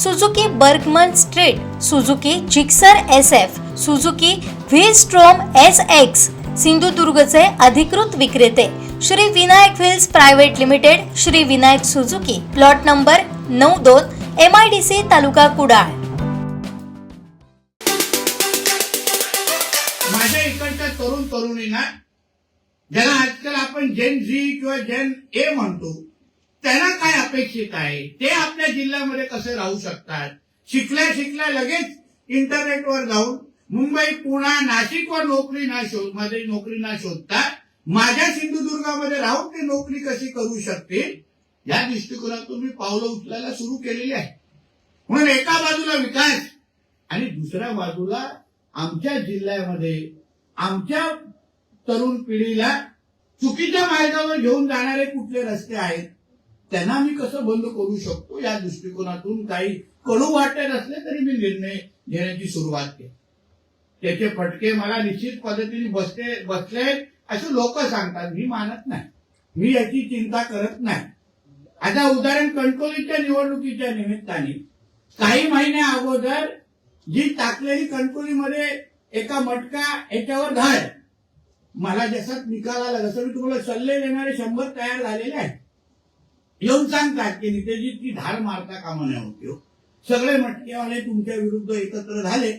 Suzuki Burgman Street Suzuki Gixxer S F Suzuki V Strom S X सिंधुदुर्गचे अधिकृत विक्रेते Shri Vinayak wheels private limited Shri Vinayak Suzuki plot number नऊ दोन M I D C taluka Kudal. माझ्या इकडच्या तरुण तरुणींना ज्याला आजकाल आपण जेन झी किंवा जेन ए म्हणतो त्यांना काय अपेक्षित आहे? ते आपल्या जिल्ह्यामध्ये कसे राहू शकतात? शिकल्या शिकल्या लगेच इंटरनेटवर जाऊन मुंबई पुणे नाशिकवर नोकरी ना शोधमध्ये नोकरी ना शोधता माझ्या सिंधुदुर्गामध्ये राहून ते नोकरी कशी करू शकतील? या दृष्टिकोनातून मी पावलं उचलायला सुरू केलेली आहे. म्हणून एका बाजूला विकास आणि दुसऱ्या बाजूला आमच्या जिल्ह्यामध्ये आमच्या तरुण पिढीला चुकीच्या मार्गावर घेऊन जाणारे कुठले रस्ते आहेत? त्यांना मी कसं बंद करू शकतो? या दृष्टिकोनातून काही कडू वाटत असले तरी मी निर्णय घेण्याची सुरुवात केली. त्याचे फटके मला निश्चित पद्धतीने बसले बसले असे लोक सांगतात मी मानत नाही. मी याची चिंता करत नाही. आता उदाहरण कणकोलीच्या निवडणुकीच्या निमित्ताने काही महिन्या अगोदर जी टाकलेली कणकोलीमध्ये एका मटका याच्यावर धाड मला जसा निकाल आला जसं मी तुम्हाला सल्ले देणारे शंभर तयार झालेले आहेत. येऊन सांगतात की नितेजी ती धाड मारता कामा नये होती हो. सगळे मटकेवाले तुमच्या विरुद्ध एकत्र झाले.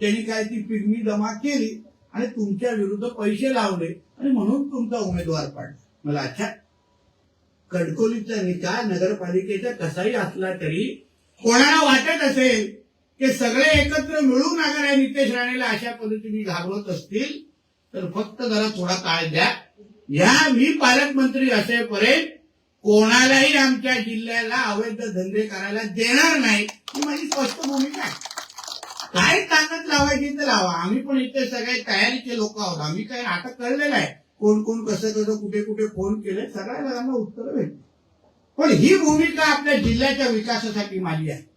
त्यांनी काय ती पिगमी जमा केली आणि तुमच्या विरुद्ध पैसे लावले आणि म्हणून तुमचा उमेदवार पाडला. मला अच्छा. कडकोलीचा निकाल नगरपालिकेचा कसाही असला तरी कोणाला वाटत असेल की सगळे एकत्र मिळून अगर या नितेश राणेला अशा पद्धतीने घाबरत असतील तर फक्त जरा थोडा काळ द्या. या मी पालकमंत्री असेपर्यंत कोणालाही आमच्या जिल्ह्याला अवैध धंदे करायला देणार नाही ही माझी स्पष्ट भूमिका आहे. काय ताकद लावायची तर लावा. आम्ही पण इथे सगळे तयारीचे लोक आहोत. आम्ही काही आता कळलेलं आहे. कोण कोण कसं कसं कुठे कुठे फोन केले सगळ्या जणांना उत्तर भेटली. पण ही भूमिका आपल्या जिल्ह्याच्या विकासासाठी माझी आहे.